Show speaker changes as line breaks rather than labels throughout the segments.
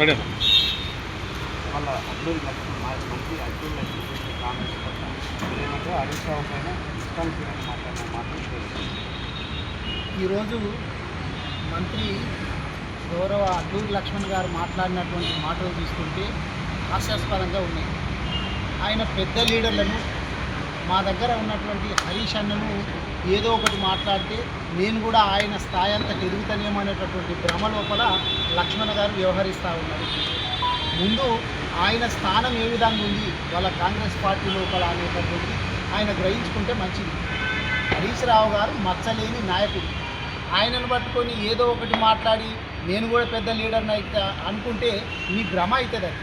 వాళ్ళ కామెంట్స్ హరీష్ రావు పైన ఇష్టానికి మాట్లాడిన తెలుసు.
ఈరోజు మంత్రి గౌరవ అడ్డూరి లక్ష్మణ్ గారు మాట్లాడినటువంటి మాటలు తీసుకుంటే హాస్యాస్పదంగా ఉన్నాయి. ఆయన పెద్ద లీడర్లను మా దగ్గర ఉన్నటువంటి హరీష్ అన్నను ఏదో ఒకటి మాట్లాడితే నేను కూడా ఆయన స్థాయి అంతా ఎదుగుతానేమో అనేటటువంటి భ్రమ లోపల లక్ష్మణ గారు వ్యవహరిస్తూ ఉన్నారు. ముందు ఆయన స్థానం ఏ విధంగా ఉంది? వాళ్ళ కాంగ్రెస్ పార్టీ లోపల అనేటటువంటి ఆయన గ్రహించుకుంటే మంచిది. హరీష్ రావు గారు మచ్చలేని నాయకుడు. ఆయనను పట్టుకొని ఏదో ఒకటి మాట్లాడి నేను కూడా పెద్ద లీడర్ని అయితే అనుకుంటే మీ భ్రమ అవుతుంది అది.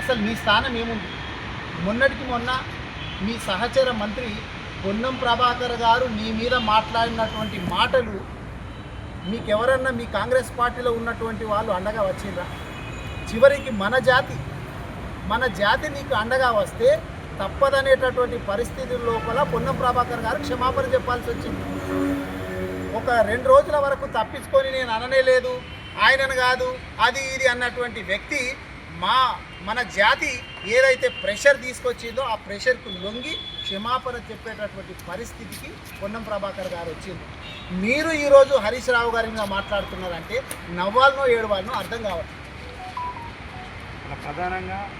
అసలు మీ స్థానం ఏముంది? మొన్నటికి మొన్న మీ సహచర మంత్రి పొన్నం ప్రభాకర్ గారు మీ మీద మాట్లాడినటువంటి మాటలు మీకెవరన్నా మీ కాంగ్రెస్ పార్టీలో ఉన్నటువంటి వాళ్ళు అండగా వచ్చిండ్రా? చివరికి మన జాతి మన జాతి నీకు అండగా వస్తే తప్పదనేటటువంటి పరిస్థితుల లోపల పొన్నం ప్రభాకర్ గారు క్షమాపణ చెప్పాల్సి వచ్చింది. ఒక రెండు రోజుల వరకు తప్పించుకొని నేను అననే లేదు ఆయనను కాదు అది ఇది అన్నటువంటి వ్యక్తి మా మన జాతి ఏదైతే ప్రెషర్ తీసుకొచ్చిందో ఆ ప్రెషర్కు లొంగి క్షమాపణ చెప్పేటటువంటి పరిస్థితికి పొన్నం ప్రభాకర్ గారు వచ్చింది మీరు ఈరోజు హరీష్ రావు గారి మీద మాట్లాడుతున్నారంటే నవ్వాలనో ఏడవాలనో అర్థం కావట్లేదు.
ప్రధానంగా